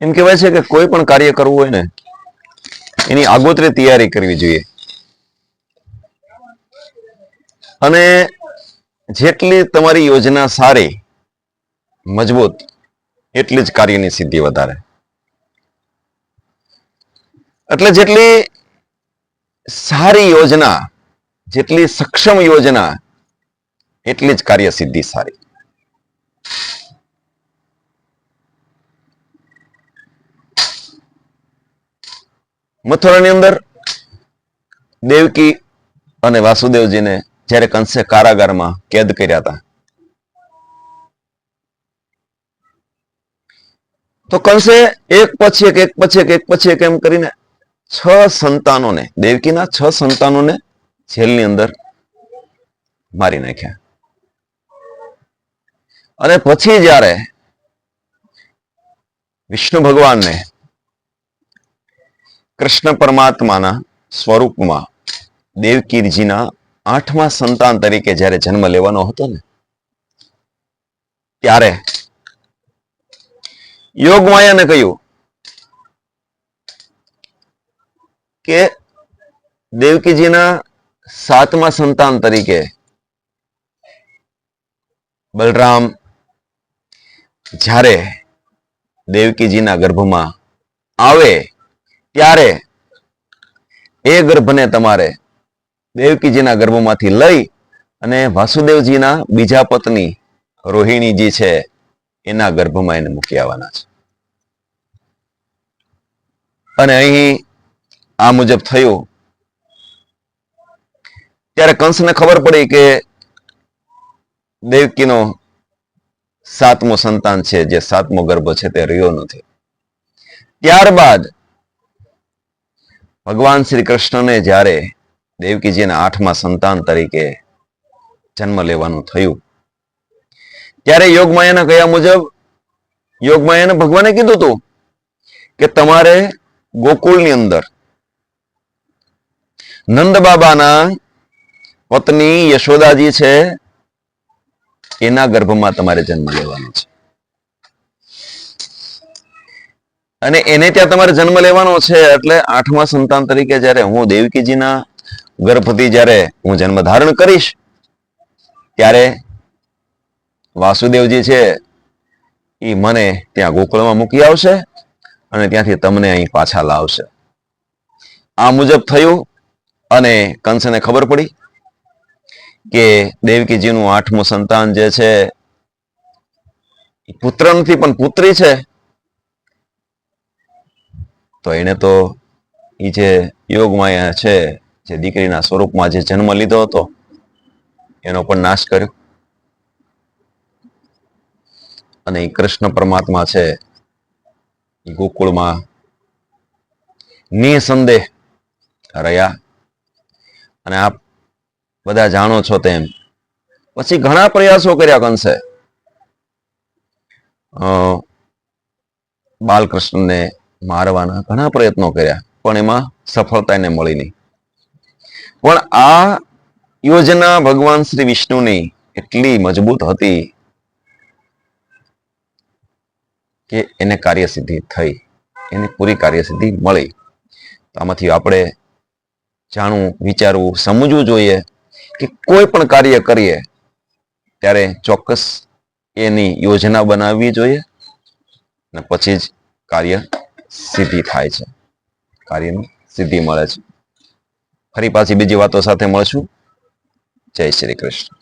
એમ કહેવાય છે કે કોઈ પણ કાર્ય કરવું હોય ને, એની આગોતરી તૈયારી કરવી જોઈએ. અને જેટલી તમારી યોજના સારી, મજબૂત, એટલી જ કાર્યની સિદ્ધિ વધારે. એટલે જેટલી સારી યોજના, જેટલી સક્ષમ યોજના, એટલી જ કાર્ય સિદ્ધિ સારી. મથુરાની અંદર દેવકી અને વાસુદેવજીને જ્યારે કંસે કારાગારમાં કેદ કર્યા હતા. તો કંસે એક પછી એક એક પછી એક એક પછી એક એમ કરીને છ સંતાનોને, દેવકીના છ સંતાનોને જેલની અંદર મારી નાખ્યા. અને પછી જ્યારે વિષ્ણુ ભગવાનને કૃષ્ણ પરમાત્માના સ્વરૂપમાં દેવકીરજીના આઠમા સંતાન તરીકે જ્યારે જન્મ લેવાનો હતો ને, ત્યારે યોગમાયાને કહ્યું કે દેવકીજીના સાતમા સંતાન તરીકે બલરામ જ્યારે દેવકીજીના ગર્ભમાં આવે ત્યારે એ ગર્ભને તમારે દેવકીજીના ગર્ભમાંથી લઈ અને વાસુદેવજીના બીજા પત્ની રોહિણીજી છે, એના ગર્ભમાં એને મૂકી આવવાના છે. અને અહીં આ મુજબ થયું. ત્યારે કંસને ખબર પડી કે દેવકીનો સાતમો સંતાન છે, જે સાતમો ગર્ભ છે તે રહ્યો નથી. ત્યારબાદ ભગવાન શ્રી કૃષ્ણને જ્યારે દેવકીજીના આઠમા સંતાન તરીકે જન્મ લેવાનું થયું, ત્યારે યોગમાયાના કયા મુજબ? યોગમાયાને ભગવાને કીધું હતું કે તમારે ગોકુળની અંદર નંદ બાબાના પત્ની યશોદાજી છે, એના ગર્ભમાં તમારે જન્મ લેવાનો છે. અને એને ત્યાં તમારે જન્મ લેવાનો છે એટલે આઠમા સંતાન તરીકે જ્યારે હું દેવકીજીના ગર્ભથી જ્યારે હું જન્મ ધારણ કરીશ, ત્યારે વાસુદેવજી છે એ મને ત્યાં ગોકુળમાં મૂકી આવશે અને ત્યાંથી તમને અહીં પાછા લાવશે. આ મુજબ થયું અને કંસને ખબર પડી કે દેવકીજીનું આઠમું સંતાન જે છે પુત્ર નથી પણ પુત્રી છે. તો એને તો એ જે યોગમાયા છે, જે દીકરીના સ્વરૂપમાં જે જન્મ લીધો હતો, એનો પણ નાશ કર્યો. અને એ કૃષ્ણ પરમાત્મા છે ગોકુળમાં નિસંદેહ રહ્યા. અને આપ બધા જાણો છો તેમ, પછી ઘણા પ્રયાસો કર્યા કંસે. બાલકૃષ્ણને મારવાના ઘણા પ્રયત્નો કર્યા, પણ એમાં સફળતા એને મળી નહીં. પણ આ યોજના ભગવાન શ્રી વિષ્ણુની એટલી મજબૂત હતી કે એને કાર્યસિદ્ધિ થઈ, એને પૂરી કાર્યસિદ્ધિ મળી. આમાંથી આપણે જાણવું, વિચારવું, સમજવું જોઈએ કે કોઈ પણ કાર્ય કરીએ, ત્યારે ચોક્કસ એની યોજના બનાવવી જોઈએ અને પછી જ કાર્ય સિદ્ધિ થાય છે. કાર્યની સિદ્ધિ મળે છે. ફરી પાછી બીજી વાતો સાથે મળશું. જય શ્રી કૃષ્ણ.